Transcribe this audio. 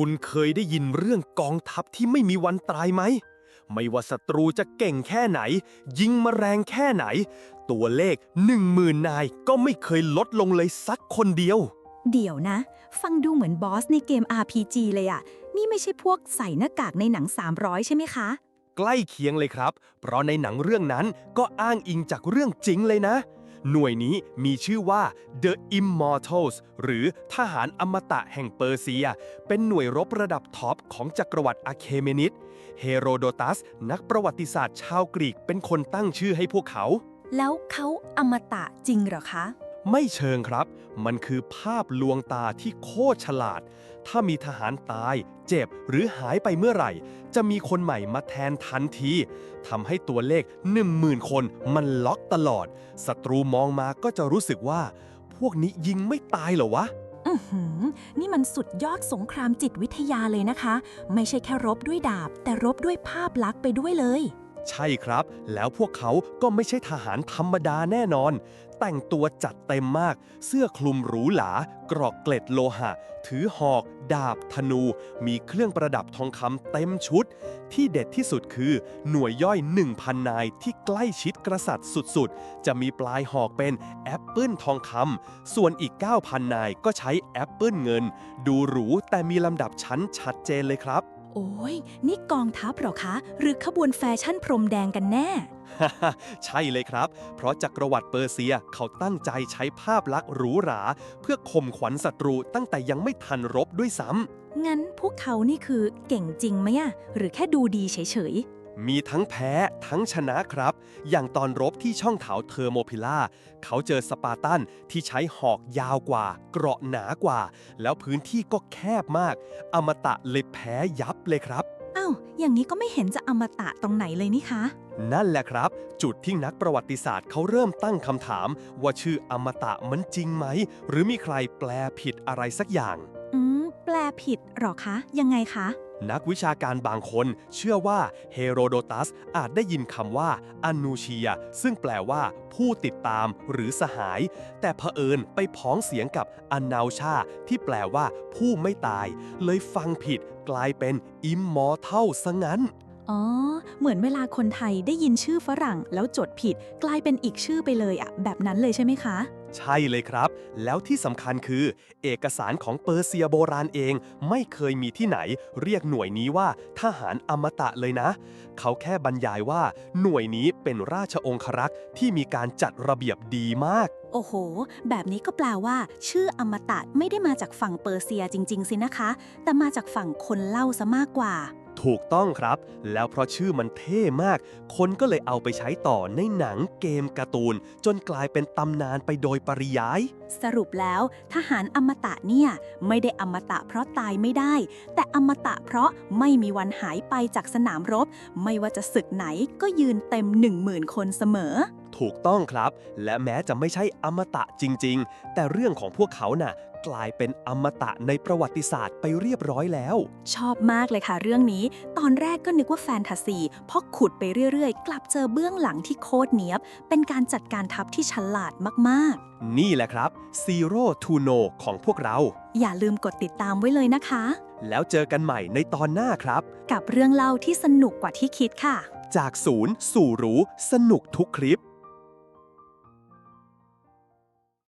คุณเคยได้ยินเรื่องกองทัพที่ไม่มีวันตายไหม ไม่ว่าศัตรูจะเก่งแค่ไหน ยิงมาแรงแค่ไหน ตัวเลขหนึ่งหมื่นนายก็ไม่เคยลดลงเลยสักคนเดียว เดี๋ยวนะ ฟังดูเหมือนบอสในเกม RPG เลยอะนี่ไม่ใช่พวกใส่หน้ากากในหนัง 300 ใช่ไหมคะ ใกล้เคียงเลยครับ เพราะในหนังเรื่องนั้นก็อ้างอิงจากเรื่องจริงเลยนะ หน่วยนี้มีชื่อว่า The Immortals หรือทหารอมตะแห่งเปอร์เซีย เป็นหน่วยรบระดับท็อปของจักรวรรดิอะเคเมนิดเฮโรโดตัส นักประวัติศาสตร์ชาวกรีกเป็นคนตั้งชื่อให้พวกเขา แล้วเขาอมตะจริงเหรอคะ ไม่เชิงครับ มันคือภาพลวงตาที่โคตรฉลาด ถ้ามีทหารตาย เจ็บหรือหายไปเมื่อไหร่ จะมีคนใหม่มาแทนทันทีทำให้ตัวเลข 10,000 คนมันล็อกตลอด ศัตรูมองมาก็จะรู้สึกว่า พวกนี้ยิงไม่ตายเหรอวะอือหือ นี่มันสุดยอดสงครามจิตวิทยาเลยนะคะ ไม่ใช่แค่รบด้วยดาบ แต่รบด้วยภาพลักษณ์ไปด้วยเลย ใช่ครับ แล้วพวกเขาก็ไม่ใช่ทหารธรรมดาแน่นอน แต่งตัวจัดเต็มมาก เสื้อคลุมหรูหรา กรอกเกล็ดโลหะ ถือหอก ดาบ ธนู มีเครื่องประดับทองคำเต็มชุด ที่เด็ดที่สุดคือ หน่วยย่อย 1,000 นายที่ใกล้ชิดกษัตริย์สุดๆ จะมีปลายหอกเป็นแอปเปิลทองคำ ส่วนอีก 9,000 นายก็ใช้แอปเปิลเงิน ดูหรูแต่มีลำดับชั้นชัดเจนเลยครับ โอ้ย นี่กองทัพเหรอคะ หรือขบวนแฟชั่นพรมแดงกันแน่ ใช่เลยครับ เพราะจักรวรรดิเปอร์เซียเขาตั้งใจใช้ภาพลักษณ์หรูหรา เพื่อข่มขวัญศัตรูตั้งแต่ยังไม่ทันรบด้วยซ้ำงั้นพวกเขานี่คือเก่งจริงไหมอะหรือแค่ดูดีเฉย มีทั้งแพ้ทั้งชนะครับ อย่างตอนรบที่ช่องเขาเทอร์โมพิล่า เขาเจอสปาร์ตันที่ใช้หอกยาวกว่า เกราะหนากว่า แล้วพื้นที่ก็แคบมาก อมตะเลยแพ้ยับเลยครับๆอ้าว อย่างนี้ก็ไม่เห็นจะอมตะตรงไหนเลยนี่คะ นั่นแหละครับ จุดที่นักประวัติศาสตร์เขาเริ่มตั้งคำถาม ว่าชื่ออมตะมันจริงไหม หรือมีใครแปลผิดอะไรสักอย่าง อืม แปลผิดเหรอคะ ยังไงคะ นักวิชาการบางคนเชื่อว่าเฮโรโดตัสอาจได้ยินคำว่าอนูเชีย ซึ่งแปลว่า ผู้ติดตามหรือสหาย แต่เผอิญไปพ้องเสียงกับอนนาวชา ที่แปลว่า ผู้ไม่ตาย เลยฟังผิดกลายเป็นอิมมอร์เทัลซะงั้นอ๋อ เหมือนเวลาคนไทยได้ยินชื่อฝรั่งแล้วจดผิด กลายเป็นอีกชื่อไปเลยอะแบบนั้นเลยใช่ไหมคะ ใช่เลยครับ แล้วที่สำคัญคือ เอกสารของเปอร์เซียโบราณเอง ไม่เคยมีที่ไหน เรียกหน่วยนี้ว่าทหารอมตะเลยนะ เขาแค่บรรยายว่า หน่วยนี้เป็นราชองครักษ์ที่มีการจัดระเบียบดีมาก โอ้โห แบบนี้ก็แปลว่า ชื่ออมตะไม่ได้มาจากฝั่งเปอร์เซียจริง ๆ สินะคะ แต่มาจากฝั่งคนเล่าซะมากกว่า ถูกต้องครับ แล้วเพราะชื่อมันเท่มาก คนก็เลยเอาไปใช้ต่อในหนังเกมการ์ตูน จนกลายเป็นตำนานไปโดยปริยาย สรุปแล้ว ทหารอมตะเนี่ย ไม่ได้อมตะเพราะตายไม่ได้ แต่อมตะเพราะไม่มีวันหายไปจากสนามรบ ไม่ว่าจะศึกไหนก็ยืนเต็ม10,000คนเสมอ ถูกต้องครับ และแม้จะไม่ใช่อมตะจริง ๆ แต่เรื่องของพวกเขาน่ะกลายเป็นอมตะในประวัติศาสตร์ไปเรียบร้อยแล้ว ชอบมากเลยค่ะเรื่องนี้ ตอนแรกก็นึกว่าแฟนตาซีพอขุดไปเรื่อยๆ กลับเจอเบื้องหลังที่โคตรเนียบ เป็นการจัดการทัพที่ฉลาดมากนี่แหละครับ Zero to No ของพวกเราๆอย่าลืมกดติดตามไว้เลยนะคะ แล้วเจอกันใหม่ในตอนหน้าครับ กับเรื่องเล่าที่สนุกกว่าที่คิดค่ะ จากศูนย์สู่รู้สนุกทุกคลิป